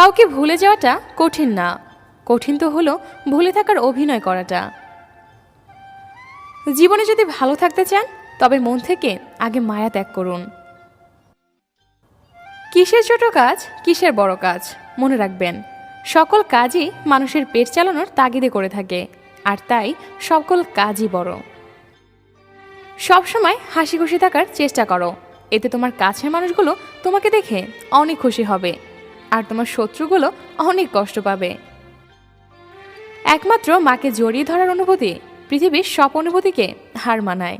কাউকে ভুলে যাওয়াটা কঠিন না। কঠিন তো হলো ভুলে থাকার অভিনয় করাটা। জীবনে যদি ভালো থাকতে চান, তবে মন থেকে আগে মায়া ত্যাগ করুন। কিসের ছোট কাজ, কিসের বড় কাজ? মনে রাখবেন, সকল কাজই মানুষের পেট চালানোর তাগিদে করে থাকে, আর তাই সকল কাজই বড়। সবসময় হাসি খুশি থাকার চেষ্টা করো, এতে তোমার কাছের মানুষগুলো তোমাকে দেখে অনেক খুশি হবে। আর তোমার শত্রুগুলো অনেক কষ্ট পাবে। একমাত্র মাকে জড়িয়ে ধরার অনুভূতি পৃথিবীর সব অনুভূতিকে হার মানায়।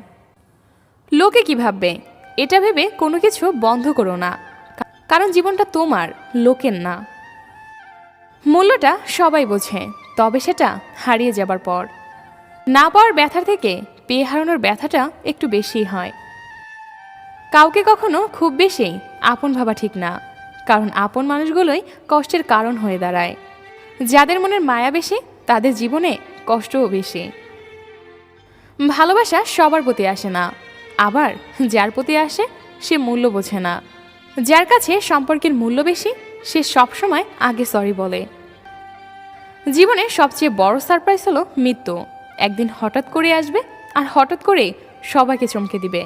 লোকে কি ভাববে? এটা ভেবে কোনো কিছু বন্ধ করো না, কারণ জীবনটা তোমার, লোকের না। মূল্যটা সবাই বোঝে, তবে সেটা হারিয়ে যাবার পর। না পাওয়ার ব্যথার থেকে পেয়ে হারানোর ব্যথাটা একটু বেশিই হয়। কাউকে কখনো খুব বেশি আপন ভাবা ঠিক না। কারণ আপন মানুষগুলোই কষ্টের কারণ হয়ে দাঁড়ায়। যাদের মনের মায়া বেশি, তাদের জীবনে কষ্টও বেশি। ভালোবাসা সবার প্রতি আসে না। আবার যার প্রতি আসে, সে মূল্য বোঝে না। যার কাছে সম্পর্কের মূল্য বেশি, সে সবসময় আগে সরি বলে। জীবনে সবচেয়ে বড় সারপ্রাইজ হলো মৃত্যু। একদিন হঠাৎ করে আসবে আর হঠাৎ করে সবাইকে চমকে দিবে।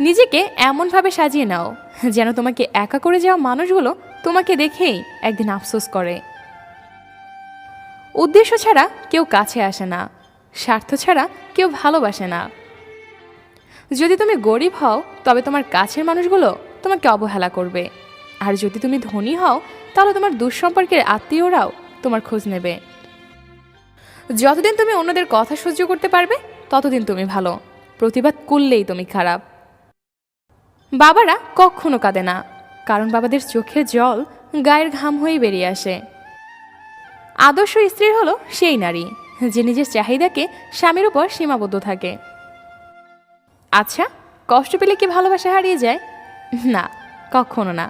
নিজেকে এমনভাবে সাজিয়ে নাও, যেন তোমাকে একা করে যাওয়া মানুষগুলো তোমাকে দেখেই একদিন আফসোস করে। উদ্দেশ্য ছাড়া কেউ কাছে আসে না, স্বার্থ ছাড়া কেউ ভালোবাসে না। যদি তুমি গরিব হও, তবে তোমার কাছের মানুষগুলো তোমাকে অবহেলা করবে। আর যদি তুমি ধনী হও, তাহলে তোমার দুঃসম্পর্কের আত্মীয়রাও তোমার খোঁজ নেবে। যতদিন তুমি অন্যদের কথা সহ্য করতে পারবে, ততদিন তুমি ভালো। প্রতিবাদ করলেই তুমি খারাপ। বাবারা কখনো কাঁদে না, কারণ বাবাদের চোখের জল গায়ের ঘাম হয়ে বেরিয়ে আসে। আদর্শ স্ত্রী হলো সেই নারী, যে নিজের চাহিদাকে স্বামীর উপর সীমাবদ্ধ থাকে। আচ্ছা কষ্ট পেলে কি ভালোবাসা হারিয়ে যায়? না, কখনো না।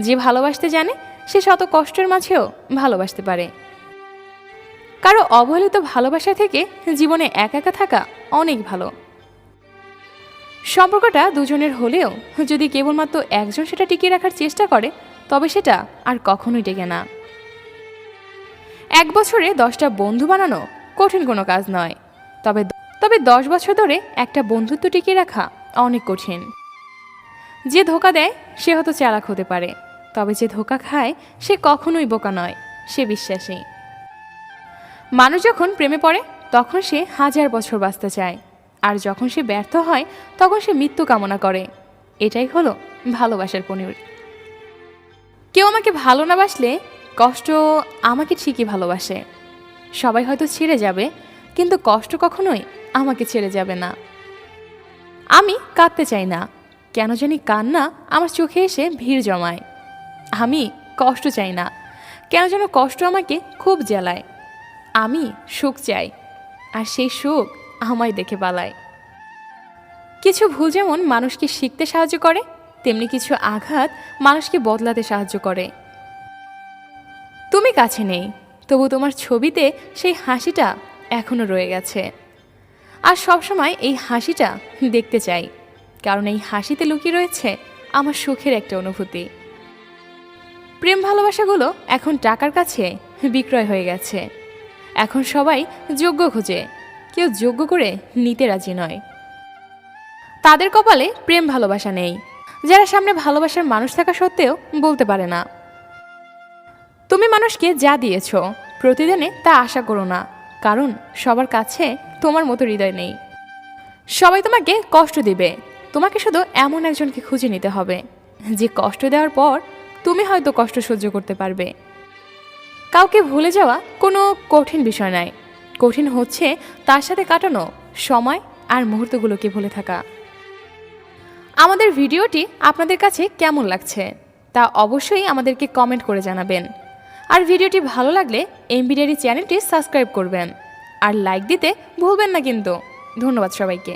যে ভালোবাসতে জানে, সে শত কষ্টের মাঝেও ভালোবাসতে পারে। কারও অবহেলিত ভালোবাসা থেকে জীবনে একা একা থাকা অনেক ভালো। সম্পর্কটা দুজনের হলেও যদি কেবলমাত্র একজন সেটা টিকিয়ে রাখার চেষ্টা করে, তবে সেটা আর কখনোই টেকে না। এক বছরে দশটা বন্ধু বানানো কঠিন কোনো কাজ নয়। তবে তবে দশ বছর ধরে একটা বন্ধুত্ব টিকিয়ে রাখা অনেক কঠিন। যে ধোকা দেয়, সে হয়তো চালাক হতে পারে। তবে যে ধোকা খায়, সে কখনোই বোকা নয়, সে বিশ্বাসী। মানুষ যখন প্রেমে পড়ে, তখন সে হাজার বছর বাঁচতে চায়। আর যখন সে ব্যর্থ হয়, তখন সে মৃত্যু কামনা করে। এটাই হলো ভালোবাসার পনির। কেউ আমাকে ভালো না বাসলে, কষ্ট আমাকে ঠিকই ভালোবাসে। সবাই হয়তো ছেড়ে যাবে, কিন্তু কষ্ট কখনোই আমাকে ছেড়ে যাবে না। আমি কাঁদতে চাই না। কেন জানি কান্না আমার চোখে এসে ভিড় জমায়। আমি কষ্ট চাই না। কেন যেন কষ্ট আমাকে খুব জ্বালায়। আমি সুখ চাই। আর সেই সুখ আমায় দেখে পালায়। কিছু ভুল যেমন মানুষকে শিখতে সাহায্য করে, তেমনি কিছু আঘাত মানুষকে বদলাতে সাহায্য করে। তুমি কাছে নেই, তবু তোমার ছবিতে সেই হাসিটা এখনও রয়ে গেছে। আর সবসময় এই হাসিটা দেখতে চাই, কারণ এই হাসিতে লুকিয়ে রয়েছে আমার সুখের একটা অনুভূতি। প্রেম ভালোবাসাগুলো এখন টাকার কাছে বিক্রয় হয়ে গেছে। এখন সবাই যোগ্য খোঁজে কেউ যোগ্য করে নিতে রাজি নয়। তাদের কপালে প্রেম ভালোবাসা নেই। যারা সামনে ভালোবাসার মানুষ থাকা সত্ত্বেও বলতে পারে না। তুমি মানুষকে যা দিয়েছ, প্রতিদিনে তা আশা করো না, কারণ সবার কাছে তোমার মতো হৃদয় নেই। সবাই তোমাকে কষ্ট দিবে। তোমাকে শুধু এমন একজনকে খুঁজে নিতে হবে। যে কষ্ট দেওয়ার পর তুমি হয়তো কষ্ট সহ্য করতে পারবে। কাউকে ভুলে যাওয়া কোনো কঠিন বিষয় নয়। কঠিন হচ্ছে তার সাথে কাটানো সময় আর মুহূর্তগুলোকে ভুলে থাকা। আমাদের ভিডিওটি আপনাদের কাছে কেমন লাগছে তা অবশ্যই আমাদেরকে কমেন্ট করে জানাবেন। আর ভিডিওটি ভালো লাগলে এমবিডিআরি চ্যানেলটি সাবস্ক্রাইব করবেন। আর লাইক দিতে ভুলবেন না কিন্তু। ধন্যবাদ সবাইকে।